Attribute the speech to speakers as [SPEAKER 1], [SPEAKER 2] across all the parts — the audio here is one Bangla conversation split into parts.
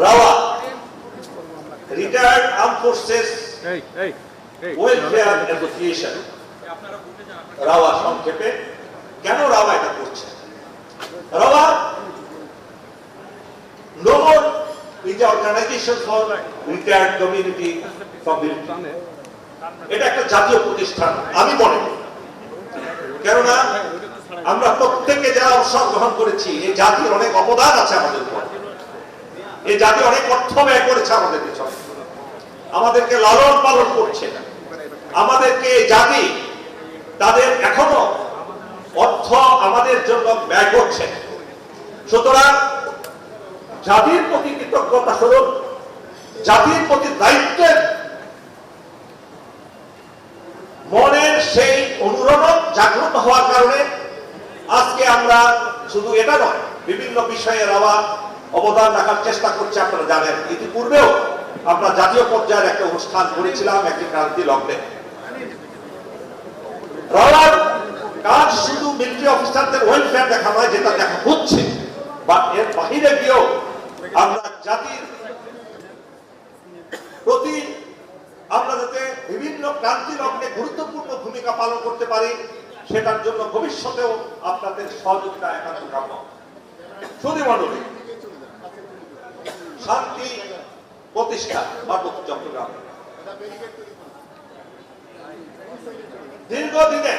[SPEAKER 1] Rava retired arm forces welfare association rava সংক্ষেপে কেন রাওয়া এটা করছে? Rava is organisation for retired community community এটা একটা জাতীয় প্রতিষ্ঠান আমি মনে করি। কেননা আমরা প্রত্যেকে যারা অবসর গ্রহণ করেছি এই জাতির অনেক অবদান আছে আমাদের উপর। এই জাতি অনেক অর্থ ব্যয় করেছে আমাদের পিছনে। আমাদেরকে লালন পালন করছে। আমাদেরকে জাতি তাদের এখনও অর্থ আমাদের জন্য ব্যয় করছে। সুতরাং জাতির প্রতি কৃতজ্ঞতা স্বরূপ, জাতির প্রতি দায়িত্বের মনের সেই অনুরণন জাগ্রত হওয়ার কারণে আজকে আমরা শুধু এটা নয়, বিভিন্ন বিষয়ে রাওয়া অবদান রাখার চেষ্টা করছে আপনারা জানেন। ইতিপূর্বেও আমরা জাতীয় পর্যায়ের একটা অনুষ্ঠান করেছিলাম, একটি ক্রান্তি লগ্নে। কাজ শুধু মিলিটারি অফিসারদের ওয়েলফেয়ার দেখা নয়, যেটা দেখা হচ্ছে। বা এর বাহিরে গিয়েও আমরা জাতির প্রতি আমরা যাতে বিভিন্ন ক্রান্তি লগ্নে গুরুত্বপূর্ণ ভূমিকা পালন করতে পারি, সেটার জন্য ভবিষ্যতেও আপনাদের সহযোগিতা একান্ত কাম্য। শুধু মন্ডলী শান্তি প্রতিষ্ঠা পার্বত্য চট্টগ্রাম। দীর্ঘদিনে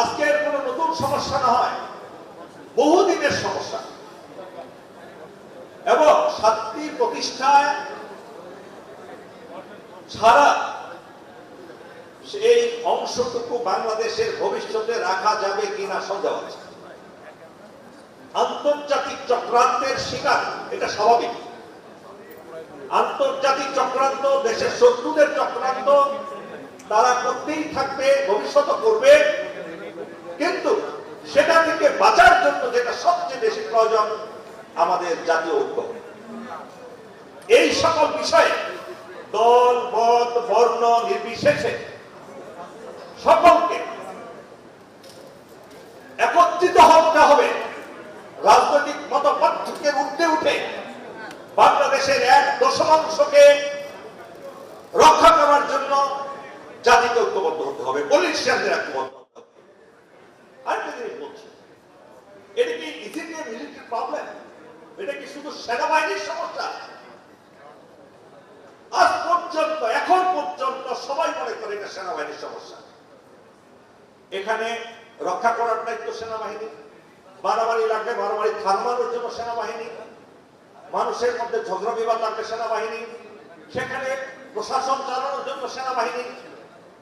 [SPEAKER 1] আজকের কোন নতুন সমস্যা না হয়, বহুদিনের সমস্যা। এবং শান্তি প্রতিষ্ঠায় ছাড়া এই অংশটুকু বাংলাদেশের ভবিষ্যতে রাখা যাবে কিনা সন্দেহ আছে। আন্তর্জাতিক চক্রান্তের শিকার, এটা স্বাভাবিক। আন্তর্জাতিক চক্রান্ত, দেশের শত্রুদের চক্রান্ত, তারা করতেই থাকবে ভবিষ্যৎ করবে। কিন্তু সেটা থেকে বাঁচার জন্য যেটা সবচেয়ে বেশি প্রয়োজন, আমাদের জাতীয় ঐক্য। এই সকল বিষয়ে দল, মত, বর্ণ, নির্বিশেষে সকলকে একত্রিত হতে হবে রাজনৈতিক মত পার্থক্যের উঠতে উঠে বাংলাদেশের এক দশমাংশকে রক্ষা করার জন্য জাতিকে ঐক্যবদ্ধ হতে হবে। পলিটিশিয়ানদের ঐক্যবদ্ধ হতে এটা কি প্রবলেম এটা কি শুধু সেনাবাহিনীর সমস্যা? আজ পর্যন্ত, এখন পর্যন্ত সবাই মনে করে সেনাবাহিনীর সমস্যা। এখানে রক্ষা করার দায়িত্ব সেনাবাহিনী মারামারি লাগবে, মারামারি থামানোর জন্য সেনাবাহিনী, মানুষের মধ্যে ঝগড়া বিবাদ লাগবে সেনাবাহিনী। সেখানে প্রশাসন চালানোর জন্য সেনাবাহিনী।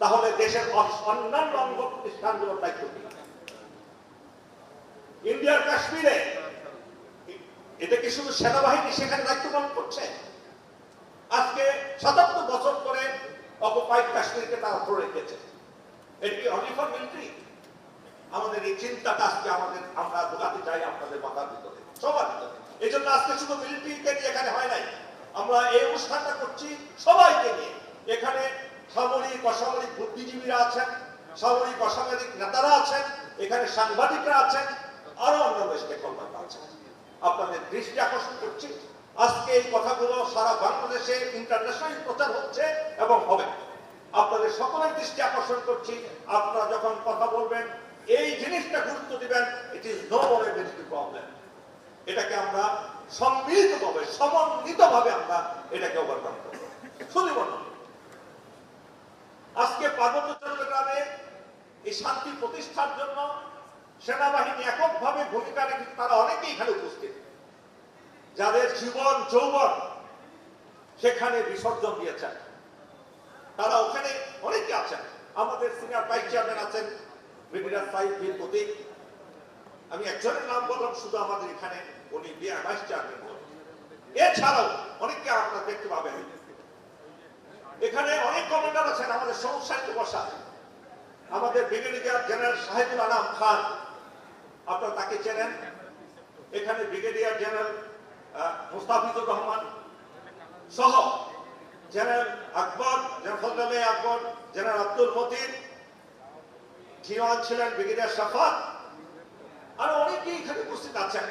[SPEAKER 1] তাহলে দেশের অন্যান্য অঙ্গ প্রতিষ্ঠানগুলোর দায়িত্ব ইন্ডিয়ার কাশ্মীরে এটা কি শুধু সেনাবাহিনী সেখানে দায়িত্ব পালন করছে? আজকে সাতাত্তর বছর পরে অকুপাইড কাশ্মীরকে তারা ধরে রেখেছে। এটা কি অনলি ফর মিলিটারি আমাদের এই চিন্তাটা আজকে আমাদের, আমরা ঢোকাতে চাই, আপনাদের মাথার ভিতরে সবার ভিতরে এই জন্য আজকে শুধু মিলিটারিকে নিয়ে এখানে হয় নাই, আমরা এই অনুষ্ঠানটা করছি সবাইকে নিয়ে। এখানে সামরিক, অসামরিক বুদ্ধিজীবীরা আছেন, সামরিক, অসামরিক নেতারা আছেন, এখানে সাংবাদিকরা আছেন, আরও অন্যান্য স্টেক আছেন। আপনাদের দৃষ্টি আকর্ষণ করছি, আজকে এই কথাগুলো সারা বাংলাদেশে ইন্টারন্যাশনাল প্রচার হচ্ছে এবং হবে। আপনাদের সকলের দৃষ্টি আকর্ষণ করছি, আপনারা যখন কথা বলবেন এই জিনিসটা গুরুত্ব দিবেন it is no more problem এটাকে আমরা সম্মিলিতভাবে, সমন্বিতভাবে আমরা এটাকে ওভারকাম করব। শুধু আজকে পার্বত্য চট্টগ্রামে এই শান্তি প্রতিষ্ঠার জন্য সেনাবাহিনী এককভাবে ভূমিকা রেখে তারা অনেকেই এখানে উপস্থিত। যাদের জীবন, যৌবন সেখানে বিসর্জন দিয়েছেন। তারা ওখানে অনেকে আছেন। আমাদের সিনিয়র ভাইস চেয়ারম্যান আছেন ব্রিগেডিয়ার সাইদ বীর প্রতীক আমি একজনের নাম বললাম, শুধু আমাদের এখানে উনি ভাইস চেয়ারম্যান এছাড়াও অনেককে আপনারা দেখতে পাবেন। এখানে অনেক কমান্ডার আছেন, আমাদের সমস্যায় বসা আমাদের ব্রিগেডিয়ার জেনারেল সাহেবুল আনাম খান, আপনারা তাকে চেনেন? এখানে ব্রিগেডিয়ার জেনারেল মুস্তাফিজুর রহমান সহ general Akbar, general Fazle Akbar, general Abdul Matin জিওয়ান ছিলেন ব্রিগেডিয়ার সাফাত। আর অনেকেই এখানে উপস্থিত আছেন।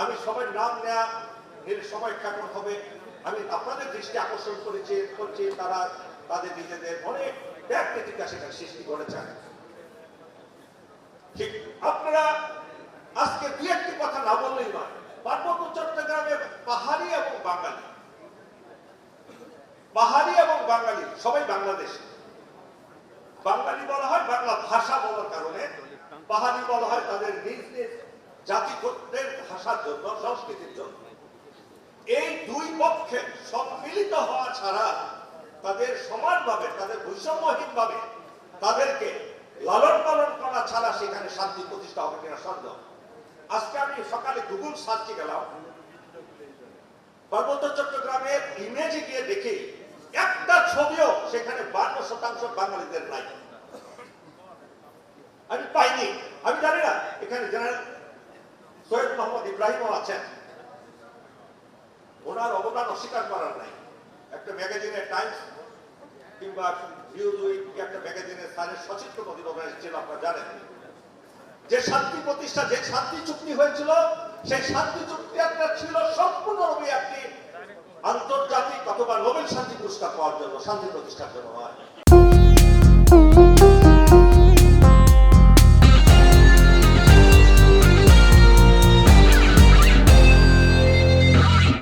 [SPEAKER 1] আমি সবাই নাম নেয়া সময় কেমন হবে। আমি আপনাদের দৃষ্টি আকর্ষণ করেছি, করছি, তারা তাদের নিজেদের অনেক ব্যাকটেটিকা সেখানে সৃষ্টি করেছেন। ঠিক, আপনারা আজকে দু একটি কথা না বললেই নয়, পার্বত্য চট্টগ্রামে পাহাড়ি এবং বাঙালি। পাহাড়ি এবং বাঙালি, সবাই বাংলাদেশি। বাঙালি বলা হয় বাংলা ভাষা বলার কারণে পাহাড়ি বলা হয় তাদের নিজ নিজ জাতিগোত্রের ভাষার জন্য, সংস্কৃতির জন্য। এই দুই পক্ষে সম্মিলিত হওয়া ছাড়া তাদের সমানভাবে, তাদের বৈষম্যহীনভাবে তাদেরকে লালন পালন করা ছাড়া সেখানে শান্তি প্রতিষ্ঠা হবে কিনা সন্দেহ। আজকে আমি সকালে গুগল সার্চে গেলাম। পার্বত্য চট্টগ্রামের ইমেজে গিয়ে দেখি একটা ছবিও সেখানে বান্ন শতাংশ বাঙালিদের নাই। আমি পাইনি। আমি জানি না, এখানে জেনারেল সৈয়দ মোহাম্মদ ইব্রাহিমও আছেন। ওনার অবদান অস্বীকার করার নাই। একটা ম্যাগাজিনের টাইমস কিংবা একটা ম্যাগাজিনের স্থানের সচিত্র প্রতিবেদন এসেছিল, আপনারা জানেন। যে শান্তি প্রতিষ্ঠা, যে শান্তি চুক্তি হয়েছিল, সেই শান্তি চুক্তি একটা ছিল সম্পূর্ণরূপে একটি আন্তর্জাতিক অথবা নোবেল শান্তি পুরস্কার পাওয়ার জন্য শান্তি প্রতিষ্ঠার জন্য হয়?